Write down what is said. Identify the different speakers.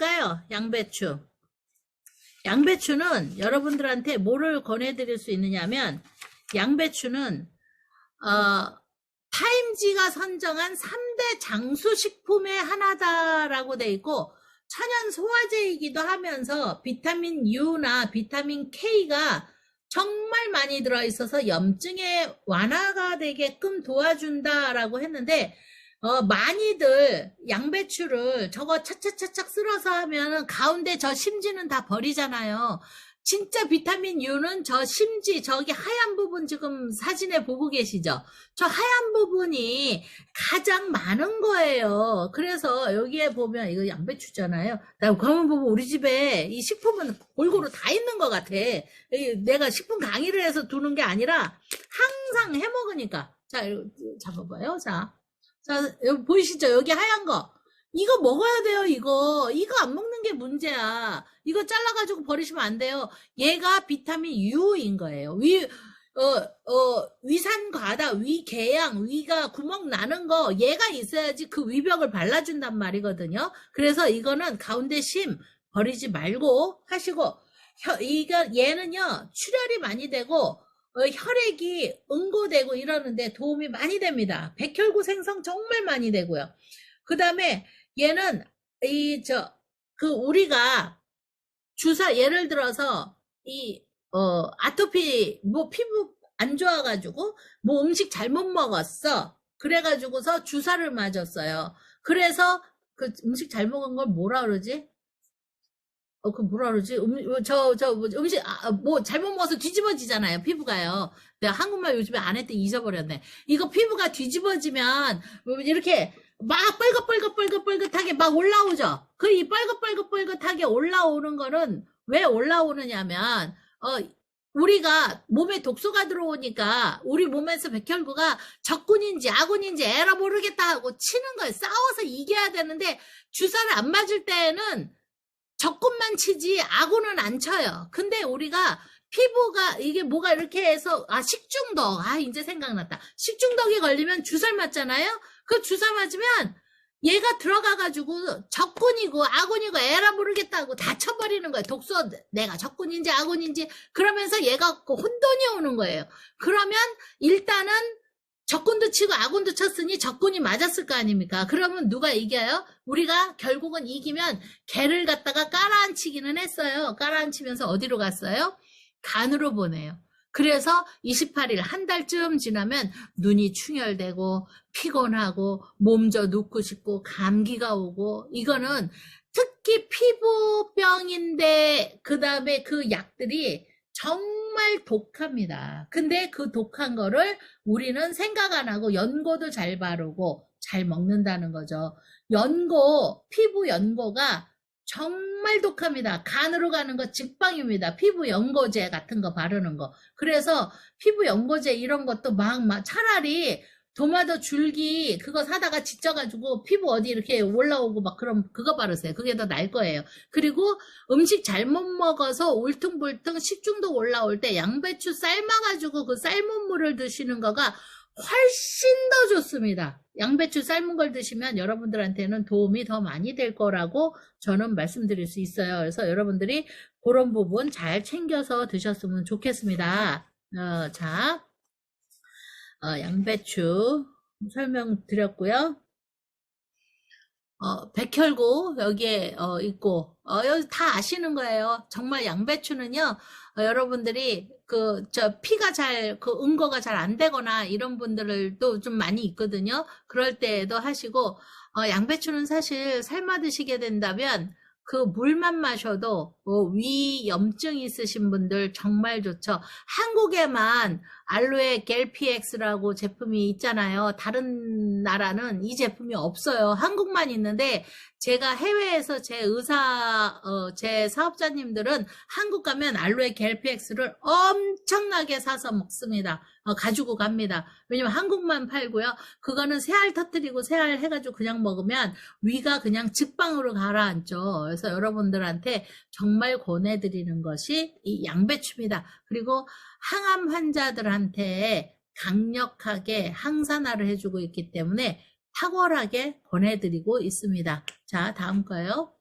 Speaker 1: 뭘까요? 양배추. 양배추는 여러분들한테 뭐를 권해드릴 수 있느냐면 양배추는 어, 타임지가 선정한 3대 장수식품의 하나다라고 돼 있고 천연 소화제이기도 하면서 비타민 U나 비타민 K가 정말 많이 들어있어서 염증의 완화가 되게끔 도와준다라고 했는데 어, 많이들 양배추를 저거 차차차착 쓸어서 하면 가운데 저 심지는 다 버리잖아요. 진짜 비타민 U는 저 심지 저기 하얀 부분 지금 사진에 보고 계시죠? 저 하얀 부분이 가장 많은 거예요. 그래서 여기에 보면 이거 양배추잖아요. 나 가만 보면 우리 집에 이 식품은 골고루 다 있는 것 같아. 이 내가 식품 강의를 해서 두는 게 아니라 항상 해 먹으니까. 자, 잡아봐요. 자, 자 보이시죠? 여기 하얀 거. 이거 먹어야 돼요, 이거. 이거 안 먹는 게 문제야. 이거 잘라가지고 버리시면 안 돼요. 얘가 비타민 U인 거예요. 위, 어, 어, 위산 과다, 위 궤양, 위가 구멍 나는 거, 얘가 있어야지 그 위벽을 발라준단 말이거든요. 그래서 이거는 가운데 심 버리지 말고 하시고, 혀, 이거, 얘는요, 출혈이 많이 되고, 어, 혈액이 응고되고 이러는데 도움이 많이 됩니다. 백혈구 생성 정말 많이 되고요. 그 다음에 얘는 이 저 그 우리가 주사 예를 들어서 이 어 아토피 뭐 피부 안 좋아가지고 뭐 음식 잘못 먹었어 그래가지고서 주사를 맞았어요 그래서 그 음식 잘 먹은 걸 뭐라 그러지 어 그 뭐라 그러지 음, 저 저 뭐, 음식 아, 뭐 잘못 먹어서 뒤집어지잖아요 피부가요 내가 한국말 요즘에 안 했더니 잊어버렸네 이거 피부가 뒤집어지면 뭐 이렇게 막 뻘긋뻘긋뻘긋뻘긋하게 막 올라오죠. 그이 뻘긋뻘긋뻘긋하게 올라오는 거는 왜 올라오느냐면 어 우리가 몸에 독소가 들어오니까 우리 몸에서 백혈구가 적군인지 아군인지 에라 모르겠다 하고 치는 거예요. 싸워서 이겨야 되는데 주사를 안 맞을 때에는 적군만 치지 아군은 안 쳐요. 근데 우리가 피부가 이게 뭐가 이렇게 해서 아 식중독 아 이제 생각났다 식중독이 걸리면 주사를 맞잖아요 그 주사 맞으면 얘가 들어가가지고 적군이고 아군이고 에라 모르겠다고 다 쳐버리는 거예요. 독소 내가 적군인지 아군인지 그러면서 얘가 그 혼돈이 오는 거예요. 그러면 일단은 적군도 치고 아군도 쳤으니 적군이 맞았을 거 아닙니까? 그러면 누가 이겨요? 우리가 결국은 이기면 개를 갖다가 깔아앉히기는 했어요. 깔아앉히면서 어디로 갔어요? 간으로 보내요. 그래서 28일 한 달쯤 지나면 눈이 충혈되고 피곤하고 몸져 눕고 싶고 감기가 오고 이거는 특히 피부병인데 그 다음에 그 약들이 정 말 독합니다. 근데 그 독한 거를 우리는 생각 안 하고 연고도 잘 바르고 잘 먹는다는 거죠. 연고, 피부 연고가 정말 독합니다. 간으로 가는 거 직방입니다. 피부 연고제 같은 거 바르는 거. 그래서 피부 연고제 이런 것도 막, 막 차라리 도마도 줄기 그거 사다가 지져가지고 피부 어디 이렇게 올라오고 막 그럼 그거 바르세요. 그게 더 나을 거예요. 그리고 음식 잘못 먹어서 울퉁불퉁 식중독 올라올 때 양배추 삶아가지고 그 삶은 물을 드시는 거가 훨씬 더 좋습니다. 양배추 삶은 걸 드시면 여러분들한테는 도움이 더 많이 될 거라고 저는 말씀드릴 수 있어요. 그래서 여러분들이 그런 부분 잘 챙겨서 드셨으면 좋겠습니다. 어, 자, 어, 양배추 설명드렸고요. 어, 백혈구 여기에 어, 있고 어, 여기 다 아시는 거예요. 정말 양배추는요. 어, 여러분들이 그 저 피가 잘 그 응고가 잘 안 되거나 이런 분들도 좀 많이 있거든요. 그럴 때에도 하시고 어, 양배추는 사실 삶아 드시게 된다면 그 물만 마셔도 어, 위 염증 있으신 분들 정말 좋죠. 한국에만 알로에 겔피엑스라고 제품이 있잖아요. 다른 나라는 이 제품이 없어요. 한국만 있는데 제가 해외에서 제 의사, 어, 제 사업자님들은 한국 가면 알로에 겔피엑스를 엄청나게 사서 먹습니다. 어, 가지고 갑니다. 왜냐면 한국만 팔고요. 그거는 새알 터뜨리고 새알 해가지고 그냥 먹으면 위가 그냥 직방으로 가라앉죠. 그래서 여러분들한테 정말 권해드리는 것이 이 양배추입니다. 그리고 항암 환자들한테 강력하게 항산화를 해주고 있기 때문에 탁월하게 권해드리고 있습니다. 자, 다음 거요.